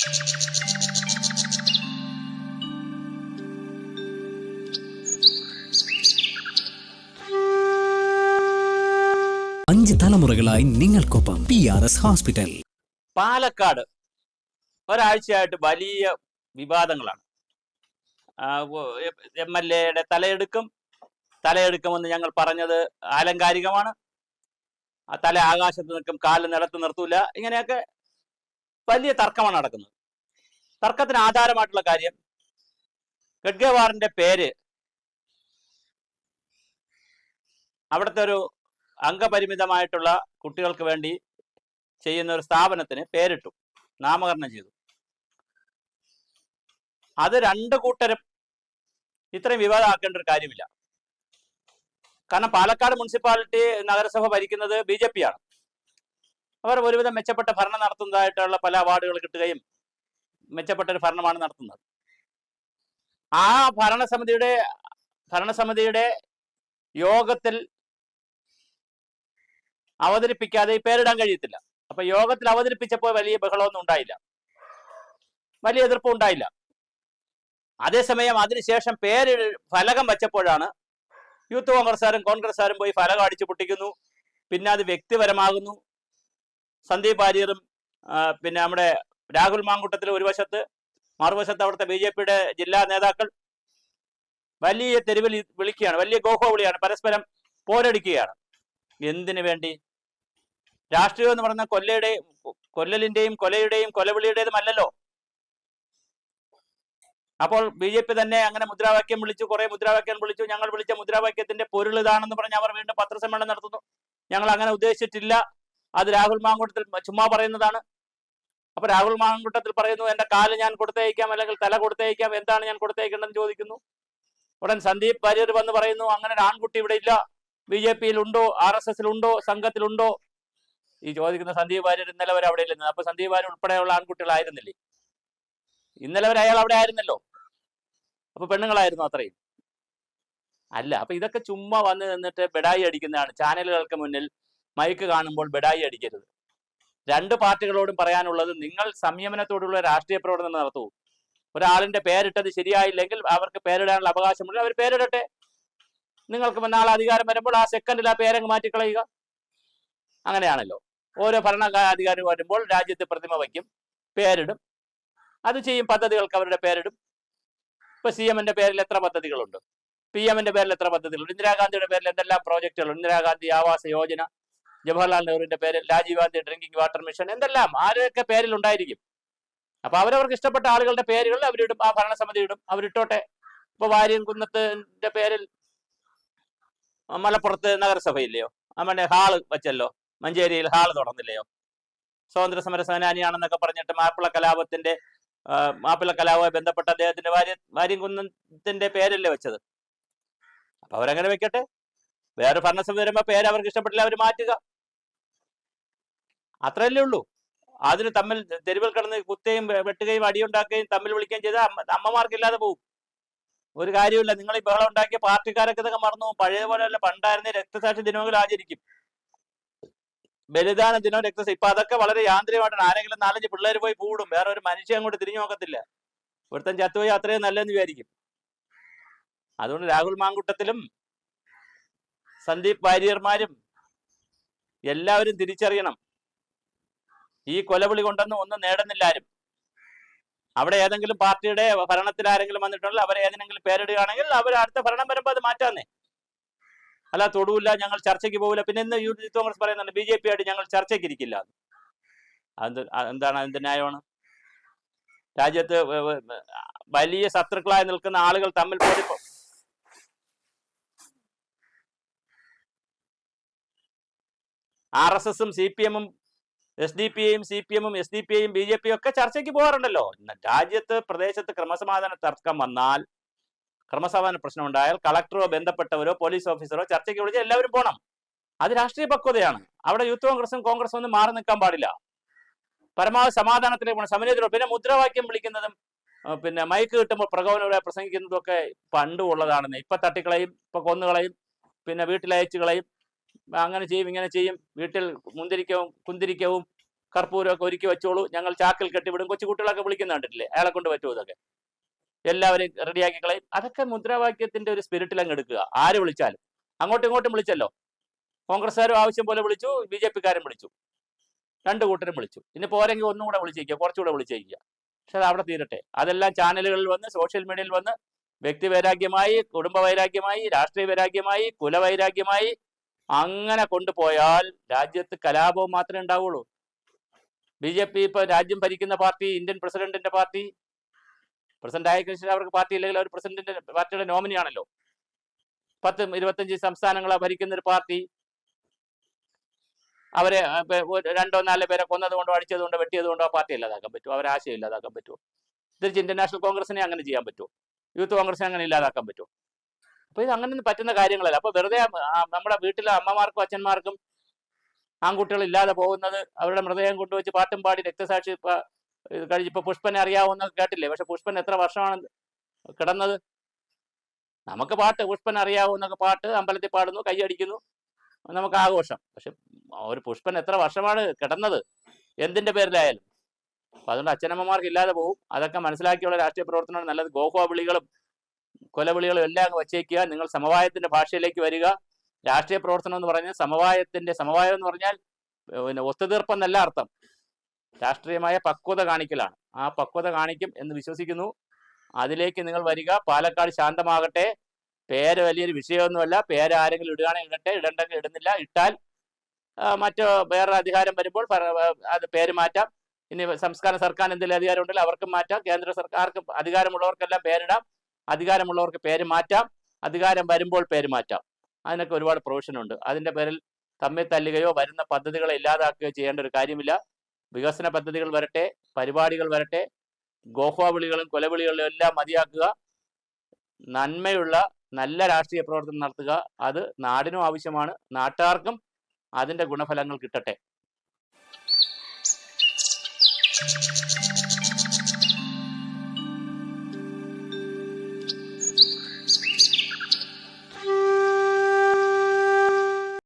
അഞ്ച് തലമുറകളായി നിങ്ങൾക്കൊപ്പം P R S hospital Palakkad ഒരാഴ്ചയായിട്ട് വലിയ വിവാദങ്ങളാണ്. എം എൽ എയുടെ തലയെടുക്കും. തലയെടുക്കുമെന്ന് ഞങ്ങൾ പറഞ്ഞത് ആലങ്കാരികമാണ്. തല ആകാശത്ത് നിൽക്കും കാൽ നിലത്ത് നിർത്തൂല. ഇങ്ങനെയൊക്കെ വലിയ തർക്കമാണ് നടക്കുന്നത്. തർക്കത്തിന് ആധാരമായിട്ടുള്ള കാര്യം. ഗഡ്ഗവാറിന്റെ പേര് അവിടുത്തെ ഒരു അംഗപരിമിതമായിട്ടുള്ള കുട്ടികൾക്ക് വേണ്ടി ചെയ്യുന്ന ഒരു സ്ഥാപനത്തിന് പേരിട്ടു. നാമകരണം ചെയ്തു. അത് രണ്ട് കൂട്ടരും ഇത്രയും വിവാദമാക്കേണ്ട ഒരു കാര്യമില്ല. കാരണം പാലക്കാട് മുനിസിപ്പാലിറ്റി നഗരസഭ ഭരിക്കുന്നത് ബി ജെ പി ആണ്. അവർ ഒരുവിധം മെച്ചപ്പെട്ട ഭരണം നടത്തുന്നതായിട്ടുള്ള പല അവാർഡുകൾ കിട്ടുകയും മെച്ചപ്പെട്ട ഒരു ഭരണമാണ് നടത്തുന്നത്. ആ ഭരണസമിതിയുടെ ഭരണസമിതിയുടെ യോഗത്തിൽ അവതരിപ്പിക്കാതെ പേരിടാൻ കഴിയത്തില്ല. അപ്പൊ യോഗത്തിൽ അവതരിപ്പിച്ചപ്പോൾ വലിയ ബഹളമൊന്നും ഉണ്ടായില്ല. വലിയ എതിർപ്പും ഉണ്ടായില്ല. അതേസമയം അതിനുശേഷം പേര് ഫലകം വച്ചപ്പോഴാണ് യൂത്ത് കോൺഗ്രസ്സുകാരും കോൺഗ്രസ്സുകാരും പോയി ഫലകം അടിച്ചു പൊട്ടിക്കുന്നു. പിന്നെ അത് വ്യക്തിപരമാകുന്നു. സന്ദീപ് വാര്യറും പിന്നെ നമ്മുടെ രാഹുൽ മാങ്കുട്ടത്തിൽ ഒരു വശത്ത് മറുവശത്ത് അവിടുത്തെ ബി ജെ പിയുടെ ജില്ലാ നേതാക്കൾ വലിയ തെരുവിൽ വിളിക്കുകയാണ് വലിയ ഗോഹോ വിളിയാണ് പരസ്പരം പോരടിക്കുകയാണ്. എന്തിനു വേണ്ടി? രാഷ്ട്രീയം എന്ന് പറയുന്ന കൊല്ലയുടെയും കൊല്ലലിന്റെയും കൊലയുടെയും കൊലവിളിയുടേതും അല്ലല്ലോ. അപ്പോൾ ബി ജെ പി തന്നെ അങ്ങനെ മുദ്രാവാക്യം വിളിച്ചു കുറെ മുദ്രാവാക്യം വിളിച്ചു. ഞങ്ങൾ വിളിച്ച മുദ്രാവാക്യത്തിന്റെ പൊരുൾ ഇതാണെന്ന് പറഞ്ഞ് അവർ വീണ്ടും പത്രസമ്മേളനം നടത്തുന്നു. ഞങ്ങൾ അങ്ങനെ ഉദ്ദേശിച്ചിട്ടില്ല. അത് രാഹുൽ മാങ്കൂട്ടത്തിൽ ചുമ്മാ പറയുന്നതാണ്. അപ്പൊ രാഹുൽ മാങ്കുട്ടത്തിൽ പറയുന്നു എന്റെ കാൽ ഞാൻ കൊടുത്തയക്കാം അല്ലെങ്കിൽ തല കൊടുത്തയക്കാം എന്താണ് ഞാൻ കൊടുത്തയക്കേണ്ടതെന്ന് ചോദിക്കുന്നു? ഉടൻ സന്ദീപ് വാര്യർ വന്ന് പറയുന്നു അങ്ങനെ ഒരു ആൺകുട്ടി ഇവിടെ ഇല്ല. ബി ജെ പിയിൽ ഉണ്ടോ? ആർ എസ് എസിലുണ്ടോ സംഘത്തിലുണ്ടോ? ഈ ചോദിക്കുന്ന സന്ദീപ് വാര്യർ ഇന്നലെ വരെ അവിടെ ഇല്ലെന്ന്. അപ്പൊ സന്ദീപ് വാര്യർ ഉൾപ്പെടെയുള്ള ആൺകുട്ടികളായിരുന്നില്ലേ? ഇന്നലെ വരെ അയാൾ അവിടെ ആയിരുന്നല്ലോ. അപ്പൊ പെണ്ണുങ്ങളായിരുന്നു അത്രയും. അല്ല അപ്പൊ ഇതൊക്കെ ചുമ്മാ വന്ന് നിന്നിട്ട് ബെഡായി അടിക്കുന്നതാണ്. ചാനലുകൾക്ക് മുന്നിൽ മയക്ക് കാണുമ്പോൾ ബെഡായി അടിക്കരുത്. രണ്ട് പാർട്ടികളോടും പറയാനുള്ളത് നിങ്ങൾ സംയമനത്തോടുള്ള രാഷ്ട്രീയ പ്രവർത്തനം നടത്തൂ. ഒരാളിന്റെ പേരിട്ടത് ശരിയായില്ലെങ്കിൽ അവർക്ക് പേരിടാനുള്ള അവകാശമുണ്ട്. അവർ പേരിടട്ടെ. നിങ്ങൾക്ക് നാളെ അധികാരം വരുമ്പോൾ ആ സെക്കൻഡിൽ ആ പേരങ്ങ് മാറ്റിക്കളയുക. അങ്ങനെയാണല്ലോ. ഓരോ ഭരണാധികാരി വരുമ്പോൾ രാജ്യത്തെ പ്രതിമ വയ്ക്കും പേരിടും. അത് ചെയ്യും പദ്ധതികൾക്ക് അവരുടെ പേരിടും. ഇപ്പൊ സി എമ്മിന്റെ പേരിൽ എത്ര പദ്ധതികളുണ്ട്? പി എമ്മിന്റെ പേരിൽ എത്ര പദ്ധതികളുണ്ട്? ഇന്ദിരാഗാന്ധിയുടെ പേരിൽ എന്തെല്ലാം പ്രോജക്റ്റുകളുണ്ട് ഇന്ദിരാഗാന്ധി ആവാസ യോജന ജവഹർലാൽ നെഹ്റുവിന്റെ പേരിൽ Rajiv Gandhi drinking water mission എന്തെല്ലാം ആരുടെയൊക്കെ പേരിൽ ഉണ്ടായിരിക്കും അപ്പൊ അവരവർക്ക് ഇഷ്ടപ്പെട്ട ആളുകളുടെ പേരുകൾ അവരിടും ആ ഭരണസമിതി ഇടും അവരിട്ടോട്ടെ. ഇപ്പൊ വാര്യൻ കുന്നത്തിന്റെ പേരിൽ മലപ്പുറത്ത് നഗരസഭയില്ലയോ? നമ്മുടെ ഹാൾ വെച്ചല്ലോ മഞ്ചേരിയിൽ ഹാൾ തുറന്നില്ലയോ? സ്വാതന്ത്ര്യ സമര സേനാനിയാണെന്നൊക്കെ പറഞ്ഞിട്ട് മാപ്പിള കലാപത്തിന്റെ മാപ്പിള കലാപവുമായി ബന്ധപ്പെട്ട അദ്ദേഹത്തിന്റെ വാര്യ വാര്യംകുന്നത്തിന്റെ പേരല്ലേ വെച്ചത്? അപ്പൊ അവരങ്ങനെ വെക്കട്ടെ. വേറെ ഭരണസമിതി വരുമ്പോ പേര് അവർക്ക് ഇഷ്ടപ്പെട്ടില്ല അവർ മാറ്റുക. അത്രയല്ലേ ഉള്ളൂ. അതിന് തമ്മിൽ തെരുവിൽ കിടന്ന് കുത്തുകയും വെട്ടുകയും അടിയുണ്ടാക്കുകയും തമ്മിൽ വിളിക്കുകയും ചെയ്താൽ അമ്മ അമ്മമാർക്കില്ലാതെ പോകും ഒരു കാര്യമില്ല നിങ്ങൾ ഈ ബഹളം ഉണ്ടാക്കിയ പാർട്ടിക്കാരൊക്കെ ഇതൊക്കെ മറന്നു. പഴയ അല്ല പണ്ടായിരുന്ന രക്തസാക്ഷി ദിനങ്ങൾ ആചരിക്കും. ബലിദാന ദിനം രക്തസാക്ഷി ഇപ്പൊ അതൊക്കെ വളരെ യാന്ത്രികമായിട്ടാണ്. ആരെങ്കിലും നാലഞ്ച് പിള്ളേർ പോയി കൂടും വേറെ ഒരു മനുഷ്യൻ അങ്ങോട്ട് തിരിഞ്ഞു നോക്കത്തില്ല. ഇവിടുത്തെ ചത്തുപോയി അത്രയും നല്ലതെന്ന് വിചാരിക്കും. അതുകൊണ്ട് രാഹുൽ മാങ്കുട്ടത്തിലും സന്ദീപ് വാര്യർമാരും എല്ലാവരും തിരിച്ചറിയണം. ഈ കൊലവിളി കൊണ്ടൊന്നും ഒന്നും നേടുന്നില്ല ആരും. അവിടെ ഏതെങ്കിലും പാർട്ടിയുടെ ഭരണത്തിൽ ആരെങ്കിലും വന്നിട്ടുണ്ടെങ്കിൽ അവരെ ഏതെങ്കിലും പേരിടുകയാണെങ്കിൽ അവർ അടുത്ത ഭരണം വരുമ്പോൾ അത് മാറ്റാന്നേ അല്ല തൊടുവില്ല ഞങ്ങൾ ചർച്ചയ്ക്ക് പോകില്ല പിന്നെ ഇന്ന് യൂത്ത് കോൺഗ്രസ് പറയുന്നുണ്ട് ബി ജെ പി ആയിട്ട് ഞങ്ങൾ ചർച്ചയ്ക്ക് ഇരിക്കില്ല. അത് എന്താണ് അതിന്റെ ന്യായമാണ്? രാജ്യത്ത് വലിയ ശത്രുക്കളായി നിൽക്കുന്ന ആളുകൾ തമ്മിൽ പോലും ആർ എസ് എസും സി പി എമ്മും എസ് ഡി പി ഐയും സി പി എമ്മും എസ് ഡി പി ഐയും ബി ജെ പിയും ഒക്കെ ചർച്ചയ്ക്ക് പോകാറുണ്ടല്ലോ. രാജ്യത്ത് പ്രദേശത്ത് ക്രമസമാധാന തർക്കം വന്നാൽ ക്രമസമാധാന പ്രശ്നം ഉണ്ടായാൽ കളക്ടറോ ബന്ധപ്പെട്ടവരോ പോലീസ് ഓഫീസറോ ചർച്ചയ്ക്ക് വിളിച്ച് എല്ലാവരും പോകണം അത് രാഷ്ട്രീയ പക്വതയാണ്. അവിടെ യൂത്ത് കോൺഗ്രസും കോൺഗ്രസും ഒന്നും മാറി നിൽക്കാൻ പാടില്ല. പരമാവധി സമാധാനത്തിലേക്ക് പോകണം. സമരത്തിലോ പിന്നെ മുദ്രാവാക്യം വിളിക്കുന്നതും പിന്നെ മൈക്ക് കിട്ടുമ്പോൾ പ്രകോപനവരെ പ്രസംഗിക്കുന്നതും ഒക്കെ പണ്ടും ഉള്ളതാണെന്ന് ഇപ്പൊ തട്ടിക്കളയും ഇപ്പൊ കൊന്നുകളയും പിന്നെ വീട്ടിലയച്ചു കളയും അങ്ങനെ ചെയ്യും ഇങ്ങനെ ചെയ്യും. വീട്ടിൽ മുന്തിരിക്കവും കുന്തിരിക്കവും കർപ്പൂരമൊക്കെ ഒരുക്കി വെച്ചോളൂ. ഞങ്ങൾ ചാക്കിൽ കെട്ടിവിടും. കൊച്ചു കുട്ടികളൊക്കെ വിളിക്കുന്ന കണ്ടിട്ടില്ലേ? അയാളെ കൊണ്ട് പറ്റുമോ ഇതൊക്കെ? എല്ലാവരെയും റെഡിയാക്കി കളയും. അതൊക്കെ മുദ്രാവാക്യത്തിന്റെ ഒരു സ്പിരിറ്റിൽ അങ്ങ് എടുക്കുക. ആര് വിളിച്ചാലും. അങ്ങോട്ടും ഇങ്ങോട്ടും വിളിച്ചല്ലോ? കോൺഗ്രസ്സുകാരും ആവശ്യം പോലെ വിളിച്ചു ബി ജെ പിക്കാരും വിളിച്ചു. രണ്ട് കൂട്ടരും വിളിച്ചു. ഇനി പോരെങ്കിൽ ഒന്നും കൂടെ വിളിച്ചേക്കുക. കുറച്ചുകൂടെ വിളിച്ചേക്കുക. പക്ഷെ അത് അവിടെ തീരട്ടെ. അതെല്ലാം ചാനലുകളിൽ വന്ന് സോഷ്യൽ മീഡിയയിൽ വന്ന് വ്യക്തി വൈരാഗ്യമായി കുടുംബ വൈരാഗ്യമായി രാഷ്ട്രീയ വൈരാഗ്യമായി കുലവൈരാഗ്യമായി അങ്ങനെ കൊണ്ടുപോയാൽ രാജ്യത്ത് കലാപവും മാത്രമേ ഉണ്ടാവുള്ളൂ. ബി ജെ പി ഇപ്പൊ രാജ്യം ഭരിക്കുന്ന പാർട്ടി ഇന്ത്യൻ പ്രസിഡന്റിന്റെ പാർട്ടി പ്രസിഡന്റ് ആയ കഴിഞ്ഞാൽ അവർക്ക് പാർട്ടി ഇല്ലെങ്കിൽ അവർ പ്രസിഡന്റിന്റെ പാർട്ടിയുടെ നോമിനിയാണല്ലോ പത്ത് ഇരുപത്തഞ്ച് സംസ്ഥാനങ്ങളെ ഭരിക്കുന്ന ഒരു പാർട്ടി. അവരെ രണ്ടോ നാലോ പേരെ കൊന്നതുകൊണ്ടോ കൊണ്ടോ വെട്ടിയതുകൊണ്ടോ കൊണ്ടോ വെട്ടിയത് കൊണ്ടോ ആ പാർട്ടി ഇല്ലാതാക്കാൻ പറ്റുമോ? അവരെ ആശയം ഇല്ലാതാക്കാൻ പറ്റുമോ? തിരിച്ച് ഇന്ത്യൻ നാഷണൽ കോൺഗ്രസിനെ അങ്ങനെ ചെയ്യാൻ പറ്റുമോ? യൂത്ത് കോൺഗ്രസിനെ അങ്ങനെ ഇല്ലാതാക്കാൻ പറ്റുമോ? അപ്പൊ ഇത് അങ്ങനെ പറ്റുന്ന കാര്യങ്ങളല്ല. അപ്പൊ വെറുതെ നമ്മുടെ വീട്ടിലെ അമ്മമാർക്കും അച്ഛന്മാർക്കും ആൺകുട്ടികൾ ഇല്ലാതെ പോകുന്നത് അവരുടെ മൃതദേഹം കൊണ്ടുവച്ച് പാട്ടും പാടി രക്തസാക്ഷി കഴിഞ്ഞ് ഇപ്പൊ പുഷ്പനെ അറിയാവുന്ന കേട്ടില്ലേ? പക്ഷെ പുഷ്പൻ എത്ര വർഷമാണ് കിടന്നത്? നമുക്ക് പാട്ട് പുഷ്പൻ അറിയാവുന്നൊക്കെ പാട്ട് അമ്പലത്തിൽ പാടുന്നു കൈയടിക്കുന്നു നമുക്ക് ആഘോഷം. പക്ഷെ ഒരു പുഷ്പൻ എത്ര വർഷമാണ് കിടന്നത്? എന്തിന്റെ പേരിലായാലും. അപ്പൊ അതുകൊണ്ട് അച്ഛനമ്മമാർക്ക് ഇല്ലാതെ പോകും. അതൊക്കെ മനസ്സിലാക്കിയുള്ള രാഷ്ട്രീയ പ്രവർത്തനമാണ് നല്ലത്. ഗോഹോ വിളികളും കൊലവിളികളും എല്ലാം അങ്ങ് വച്ചേക്കുക. നിങ്ങൾ സമവായത്തിന്റെ ഭാഷയിലേക്ക് വരിക. രാഷ്ട്രീയ പ്രവർത്തനം എന്ന് പറഞ്ഞാൽ സമവായത്തിന്റെ സമവായം എന്ന് പറഞ്ഞാൽ പിന്നെ ഒത്തുതീർപ്പ് എന്നല്ല അർത്ഥം. രാഷ്ട്രീയമായ പക്വത കാണിക്കലാണ്. ആ പക്വത കാണിക്കും എന്ന് വിശ്വസിക്കുന്നു. അതിലേക്ക് നിങ്ങൾ വരിക. പാലക്കാട് ശാന്തമാകട്ടെ. പേര് വലിയൊരു വിഷയമൊന്നുമല്ല. പേര് ആരെങ്കിലും ഇടുകയാണെങ്കിൽ ഇടട്ടെ. ഇടണ്ടെങ്കിൽ ഇടുന്നില്ല. ഇട്ടാൽ മറ്റു വേറെ അധികാരം വരുമ്പോൾ അത് പേര് മാറ്റാം. ഇനി സംസ്ഥാന സർക്കാർ എന്തെങ്കിലും അധികാരം ഉണ്ടെങ്കിൽ അവർക്കും മാറ്റാം. കേന്ദ്ര സർക്കാർക്ക് അധികാരമുള്ളവർക്കെല്ലാം പേരിടാം. അധികാരമുള്ളവർക്ക് പേര് മാറ്റാം. അധികാരം വരുമ്പോൾ പേര് മാറ്റാം. അതിനൊക്കെ ഒരുപാട് പ്രൊവിഷനുണ്ട് അതിന്റെ പേരിൽ തമ്മിൽ തല്ലുകയോ വരുന്ന പദ്ധതികളെ ഇല്ലാതാക്കുകയോ ചെയ്യേണ്ട ഒരു കാര്യമില്ല. വികസന പദ്ധതികൾ വരട്ടെ പരിപാടികൾ വരട്ടെ ഗോഹോ വിളികളും കൊലവിളികളും എല്ലാം മതിയാക്കുക. നന്മയുള്ള നല്ല രാഷ്ട്രീയ പ്രവർത്തനം നടത്തുക. അത് നാടിനും ആവശ്യമാണ്. നാട്ടുകാർക്കും അതിന്റെ ഗുണഫലങ്ങൾ കിട്ടട്ടെ.